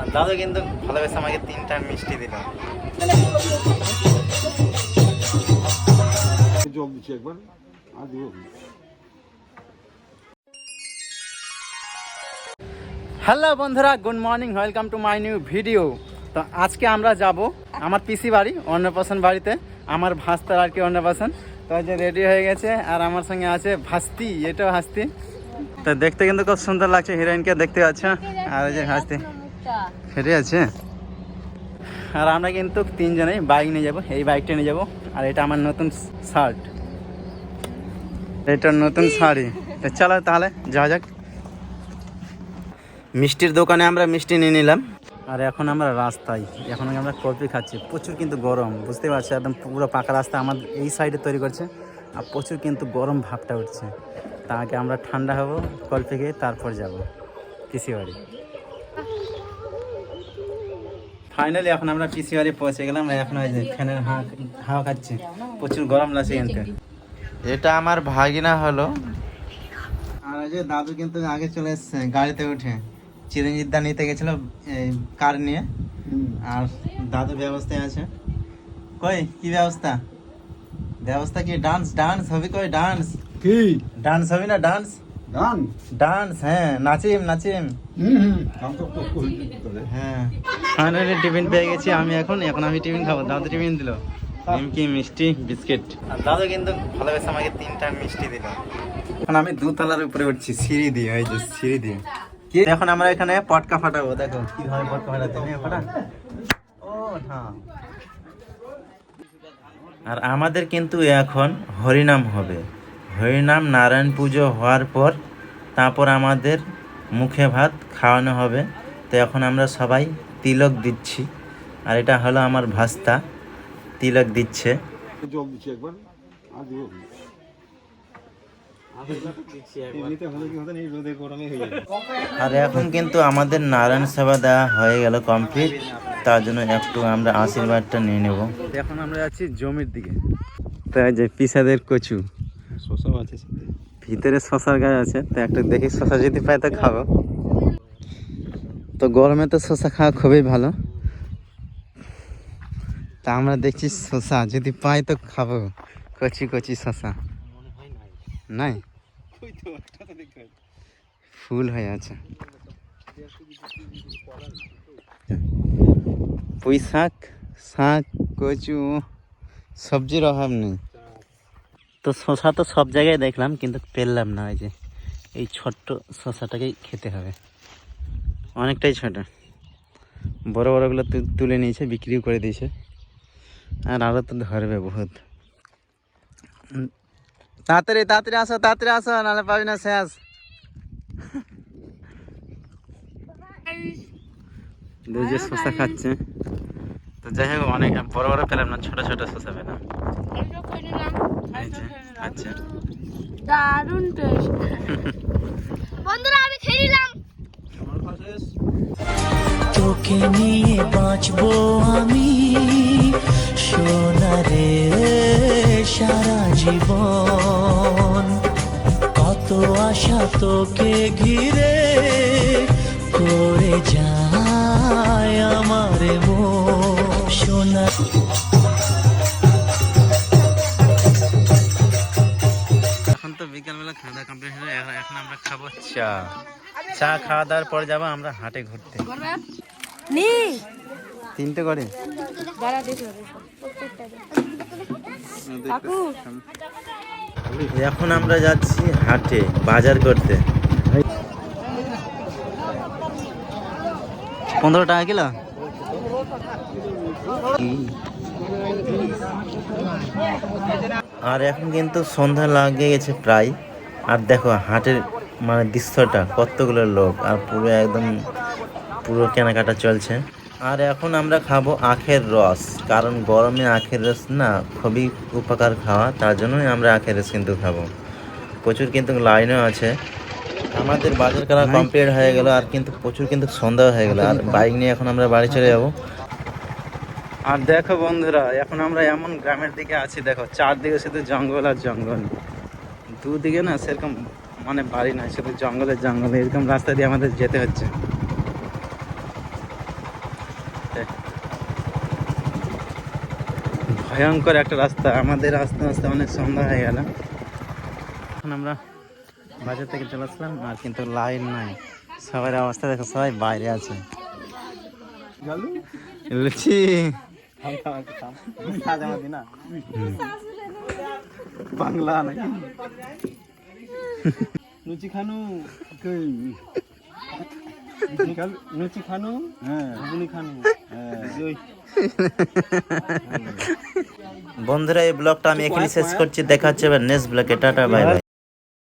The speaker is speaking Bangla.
আর দাদু কিন্তু ভালোবেসে আমাকে তিনটা মিষ্টি দিল। জল দিচ্ছি একবার। আর দিব হ্যালো বন্ধুরা good morning welcome to my new video. তো আজকে আমরা যাব আমার পিসি বাড়ি অন্নপ্রাশন বাড়িতে। আমার ভাস্তার আর কি অন্নপ্রাশন। তো এই যে রেডি হয়ে গেছে আর আমার সঙ্গে আছে ভাস্তি এটাও হাস্তি তো দেখতে কিন্তু খুব সুন্দর লাগছে হিরোইনকে দেখতে পাচ্ছ? আর এই যে হাসতি হেঁটে আছে আর আমরা কিন্তু তিনজনেই বাইক নিয়ে যাব, এই বাইকটা নিয়ে যাব। আর এটা আমার নতুন শার্ট। এটা নতুন শাড়ি। চলো তাহলে, যাওয়া যাক। মিষ্টির দোকানে আমরা মিষ্টি নিয়ে নিলাম। আর এখন আমরা রাস্তায়, এখন আমরা কফি খাচ্ছি। প্রচুর কিন্তু গরম, বুঝতে পারছি? একদম পুরো পাকা রাস্তা আমাদের এই সাইডে তৈরি করছে। আর প্রচুর কিন্তু গরম ভাবটা উঠছে। তা আগে আমরা ঠান্ডা হব কলফি খেয়ে তারপর যাব। পিসি বাড়ি ফাইনালি এখন আমরা পিসি বাড়ি পৌঁছে গেলাম এখন ওই যে ফ্যানের হাওয়া হাওয়া খাচ্ছি। প্রচুর গরম লাগছে কিন্তু এটা আমার ভাগিনা হলো। আর ওই যে দাদু কিন্তু আগে চলে এসছে গাড়িতে উঠে। চিরঞ্জিত দা নিতে গেছিল এই কার নিয়ে। আর দাদু ব্যবস্থায় আছে। কই কি ব্যবস্থা? ব্যবস্থা কি ডান্স ডান্স হবে কই ডান্স কি? ডান্স হবে না ডান্স গান ডান্স হ্যাঁ নাচিম হ্যাঁ। ফাইনালি টিফিন পেয়ে গেছি আমি এখন এখন আমি টিফিন খাব। দাদু টিফিন দিল নিমকি মিষ্টি বিস্কিট। আর দাদু কিন্তু ভালোবেসে আমাকে তিনটা মিষ্টি দিল। এখন আমি দুতলার উপরে উঠছি সিঁড়ি দিয়ে ওই যে সিঁড়ি দিয়ে। কি? এখন আমরা এখানে পটকা ফাটাবো দেখো কীভাবে পটকা ফাটাতে ফাটা। ও হ্যাঁ আর আমাদের কিন্তু এখন হরিনাম হবে। হরিনাম নারায়ণ পুজো হওয়ার পর তারপর আমাদের মুখে ভাত খাওয়ানো হবে। তো এখন আমরা সবাই তিলক দিচ্ছি। আর এটা হলো আমার ভাস্তা। তিলক দিচ্ছে। জল একবার। হয়ে আর এখন কিন্তু আমাদের নারায়ণ সেবা দেওয়া হয়ে গেল কমপ্লিট। তার জন্য একটু আমরা আশীর্বাদটা নিয়ে নেব। এখন আমরা যাচ্ছি জমির দিকে। তাই যে পিসাদের কচু। শসাও আছে সাথে। ভিতরে শশার গাছ আছে, তো একটা দেখি শশা যদি পাই তো খাব। তো গরমে তো শশা খাওয়া খুবই ভালো। তা আমরা দেখছি শশা যদি পাই তো খাব। কচি কচি শশা নাই? ফুল হয়ে আছে। পুঁই শাক শাক, কচু, সবজির অভাব নেই। তো শশা তো সব জায়গায় দেখলাম, কিন্তু পেলাম না, ওই যে এই ছোট্ট শশাটাকেই খেতে হবে। অনেকটাই ছোট। বড় বড়গুলো তুলে নিয়েছে, বিক্রিও করে দিয়েছে। আর আরও তো ধরবে বহুত। তাড়াতাড়ি তাড়াতাড়ি আসো তাড়াতাড়ি আসো, নাহলে পাবি না শেষ। যে শশা খাচ্ছে। তো যাই হোক, অনেক, বড় বড় পেলাম না, ছোট ছোট শশা পেলাম। এই যে, আচ্ছা। দারুণ টেস্ট বন্ধুরা আমি খেয়ে নিলাম। তোকে নিয়ে বাঁচবো আমি সোনারে সারা জীবন। কত আশা তোকে ঘিরে বিকালবেলা খাওয়া কমপ্লিট হলো এখন এখন আমরা খাব চা চা খাওয়া দাওয়ার পর যাব আমরা হাটে ঘুরতে। তিনটে করে। এখন আমরা যাচ্ছি হাটে বাজার করতে। পনেরো টাকা কিলো? আর এখন কিন্তু সন্ধ্যা লাগে গেছে প্রায়। আর দেখো হাটের মানে দৃশ্যটা কতগুলো লোক আর পুরো একদম পুরো কেনাকাটা চলছে। আর এখন আমরা খাব আখের রস কারণ গরমে আখের রস না খুবই উপকার খাওয়া তার জন্যই আমরা আখের রস কিন্তু খাব। প্রচুর কিন্তু লাইনও আছে। আমাদের বাজার করা কমপ্লিট হয়ে গেল আর কিন্তু প্রচুর কিন্তু সন্ধ্যা হয়ে গেল। আর বাইক নিয়ে এখন আমরা বাড়ি চলে যাব। আর দেখো বন্ধুরা এখন আমরা এমন গ্রামের দিকে আছি দেখো চারদিকে শুধু জঙ্গল আর জঙ্গল। দুদিকে না সেরকম মানে বাড়ি নাই শুধু জঙ্গলের জঙ্গল এরকম রাস্তা দিয়ে আমাদের যেতে হচ্ছে। ভয়ঙ্কর একটা রাস্তা আমাদের আস্তে আস্তে অনেক সন্ধ্যা হয়ে গেল। এখন আমরা বাজার থেকে চলে আসলাম আর কিন্তু লাইন নাই। সবার অবস্থা দেখো সবাই বাইরে আছে। লুচি। বাংলা নাকি লুচি খানু লুচি খানু হ্যাঁ। ঘুগনি খানু। হ্যাঁ। বন্ধুরা এই ব্লগটা আমি এখানে শেষ করছি। দেখা হচ্ছে এবার নেক্সট ব্লগে। Tata bye bye